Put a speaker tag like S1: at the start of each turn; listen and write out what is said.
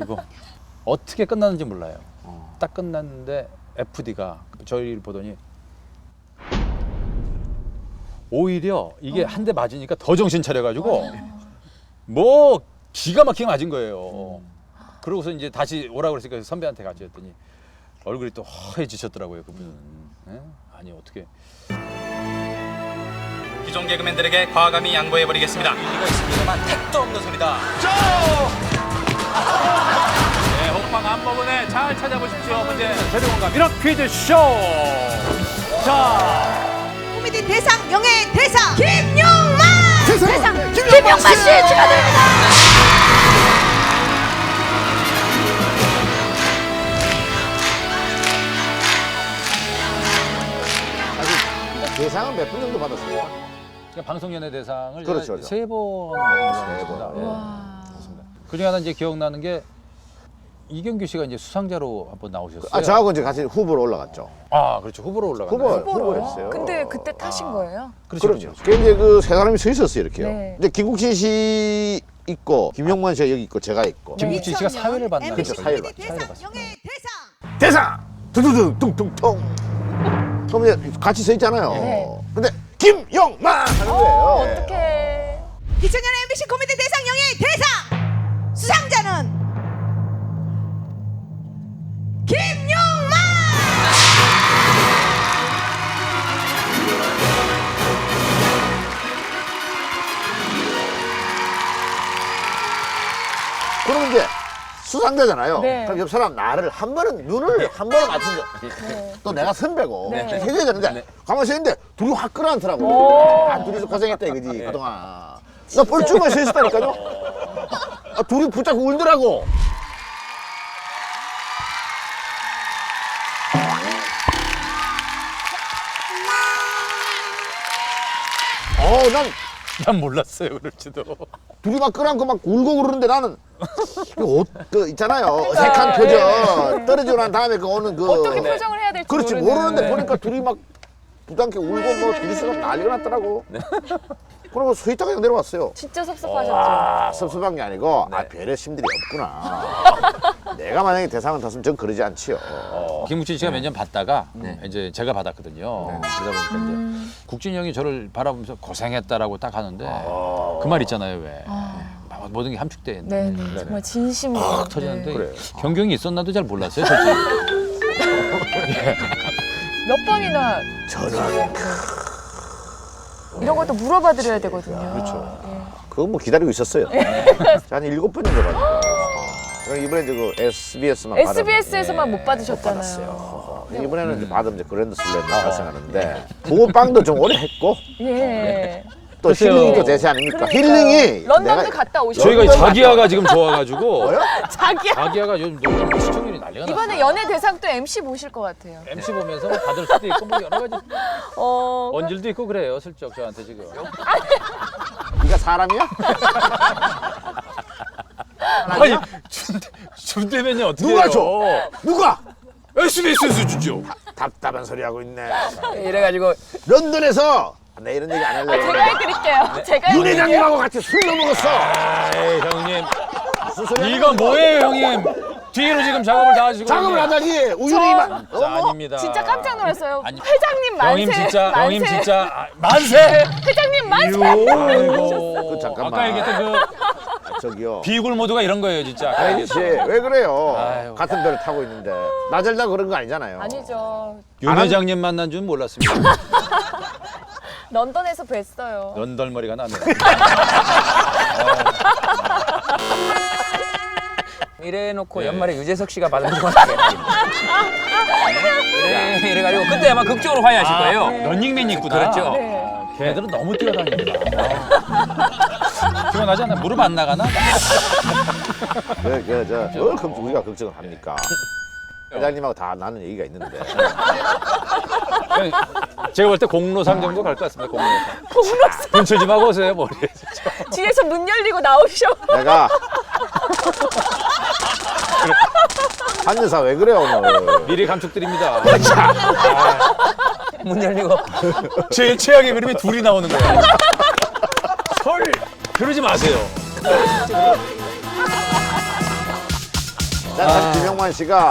S1: 그래가지고 어떻게 끝났는지 몰라요. 딱 끝났는데 FD가 저희를 보더니 오히려 이게 한 대 맞으니까 더 정신 차려가지고 뭐 기가 막히게 맞은 거예요. 그러고서 이제 다시 오라고 그랬으니까 선배한테 같이 했더니 얼굴이 또 허해지셨더라고요 그분은. 예? 아니 어떻게
S2: 기존 개그맨들에게 과감히 양보해버리겠습니다. 일리가 있습니다만 택도 없는 소리다. 네, 잘 찾아보십시오. 문제
S1: 세대공과 미력 퀴즈 쇼. 자,
S3: 코미디 대상 영예 대상 김용만
S4: 세상
S3: 김용만 씨 축하드립니다.
S4: 대상은 몇 분 정도 받았습니까?
S1: 그러니까 방송연예 대상을
S4: 그렇죠, 그렇죠.
S1: 세번 받은 같습니다.
S4: 예.
S1: 예. 그렇습니다. 그중에 하나 이제 기억나는 게 이경규 씨가 이제 수상자로 한번 나오셨어요.
S4: 아 저하고 이제 같이 후보로 올라갔죠.
S1: 아, 그렇죠. 후보로 올라갔
S4: 후보
S1: 요
S4: 후보였어요.
S5: 근데 그때 타신 거예요?
S1: 그렇죠.
S4: 그렇죠.
S1: 그렇죠.
S4: 그 이제 그 세 사람이 서 있었어요 이렇게요.
S5: 네.
S4: 이제 김국진 씨 있고 김용만 씨가 여기 있고 제가 있고
S1: 김국진 씨가 사회를 봤나?
S4: 그렇죠, 사회를
S3: 코미디
S4: 봤죠.
S3: 대상 영예 대상
S4: 대상 두두두 퉁퉁퉁. 그럼 이제 같이 서 있잖아요.
S5: 네.
S4: 근데 김용만 하는 거예요.
S5: 어, 어떡
S4: 그러면 이제 수상자잖아요.
S5: 네.
S4: 그럼 옆 사람 나를 한 번은 눈을 한 번은 맞춘
S5: 네.
S4: 또 내가 선배고
S5: 네.
S4: 해줘야 되는데 가만히 서 있는데 둘이 확 끌어안더라고.
S5: 오.
S4: 아, 둘이서 고생했다 이거지 그동안. 나 뻘쭘한 서 있었다니까요. 아, 둘이 붙잡고 울더라고. 어, 난
S1: 난 몰랐어요, 그럴지도.
S4: 둘이 막 끌어안고 막 울고 그러는데 나는 그 옷, 그 있잖아요. 어색한 표정. 떨어지고 난 다음에 그 오는 그.
S5: 어떻게 표정을 해야 될지
S4: 그렇지,
S5: 모르는.
S4: 모르는데 보니까 둘이 막 부담게 울고 뭐 둘이서 난리가 났더라고. 그러고 서 있다가 그냥 내려왔어요.
S5: 진짜 섭섭하셨죠.
S4: 아, 섭섭한 게 아니고, 아, 배려심들이 없구나. 내가 만약에 대상을 탔으면 전 그러지 않지요.
S1: 김국진 씨가 몇년 받다가 이제 제가 받았거든요. 그러다 보니까 이제 국진 형이 저를 바라보면서 고생했다라고 딱 하는데 그 말 있잖아요, 왜. 막 모든 게 함축돼 있는데
S5: 네네. 정말 진심으로.
S1: 팍 터지는데
S4: 그래요.
S1: 경경이 있었나도 잘 몰랐어요, 솔직히.
S5: 네. 몇 번이나
S4: 저는
S5: 이런 것도 물어봐 드려야 되거든요.
S4: 그렇죠.
S5: 예.
S4: 그거 뭐 기다리고 있었어요. 한 일곱 번 정도 받았어요. 이번에 이제 그 SBS만
S5: SBS에서만 못 받으셨잖아요.
S4: 받았어요. 이번에는 이제 받으면 이제 그랜드 슬램 발생하는데 붕어빵도 좀 오래 했고
S5: 예.
S4: 또
S1: 글쎄요.
S4: 힐링이 또 대세 아닙니까?
S5: 그러니까요.
S4: 힐링이
S5: 런던도
S4: 내가-
S5: 갔다 오셨고.
S1: 저희가
S4: 런던
S1: 자기야가 지금 좋아가지고
S4: 뭐요?
S5: 자기야.
S1: 자기야가 요즘 너무 시청률이 난리가 났어요.
S5: 이번에 연예 대상 또 MC 모실 것 같아요.
S1: MC 보면서 뭐 받을 수도 있고 뭐 여러 가지
S5: 어.
S1: 언질도 있고 그래요, 슬쩍 저한테 지금.
S4: 네가 사람이야?
S1: 아니 준 준대면요 어떻게
S4: 누가
S1: 해요?
S4: 줘? 누가?
S1: SBS에서 주죠.
S4: 답답한 소리 하고 있네.
S1: 이래가지고
S4: 런던에서 내 이런 얘기 안 하려고.
S5: 제가 해드릴게요. 제가
S4: 윤
S5: 해드릴게요.
S4: 회장님하고 같이 술도 먹었어.
S1: 아이 형님
S4: 무슨 소리 하는
S1: 이거? 뭐예요 형님? 뒤로 지금 작업을 다 하시고
S4: 작업을. 하다니 우윤이만.
S1: 자, 아닙니다.
S5: 진짜 깜짝 놀랐어요.
S1: 아니,
S5: 회장님 만세.
S1: 형님 진짜
S5: 만세.
S1: 형님 진짜 아, 만세.
S5: 회장님 만세.
S1: 아이고
S4: 그 잠깐만.
S1: 아까 얘기했던 그
S4: 아, 저기요.
S1: 비굴 모드가 이런 거예요 진짜.
S4: 혜진 씨, 왜 그래요?
S1: 아유.
S4: 같은 배를 타고 있는데. 나절다 그런 거 아니잖아요.
S5: 아니죠.
S1: 윤 회장님 만난 줄 몰랐습니다.
S5: 런던에서 뵀어요.
S1: 런덜머리가 나네요.
S6: 이래놓고 연말에 유재석 씨가 받은 건 아니에요. 이래, 이래가지고 그때 아마 극적으로 화해하실 거예요.
S1: 런닝맨 입고
S6: 그렇죠.
S5: 네.
S1: 걔네들은 너무 뛰어다니더라. 피곤하지 않나? 무릎 안 나가나?
S4: 그, 그, 저, 뭘 걱정, 우리가 걱정을 합니까? 회장님하고 다 나는 얘기가 있는데.
S1: 제가 볼 때 공로상 정도 갈 것 같습니다. 공로상. 공로상. 분출 좀 하고 오세요 머리에. 진짜.
S5: 뒤에서 문 열리고 나오셔.
S4: 내가. 한여사 왜 그래, 오늘?
S1: 미리 감축드립니다.
S6: 문 열리고
S1: 제 최악의 그림이 둘이 나오는 거예요. 헐. 그러지 마세요.
S4: 난 사실 김영만 씨가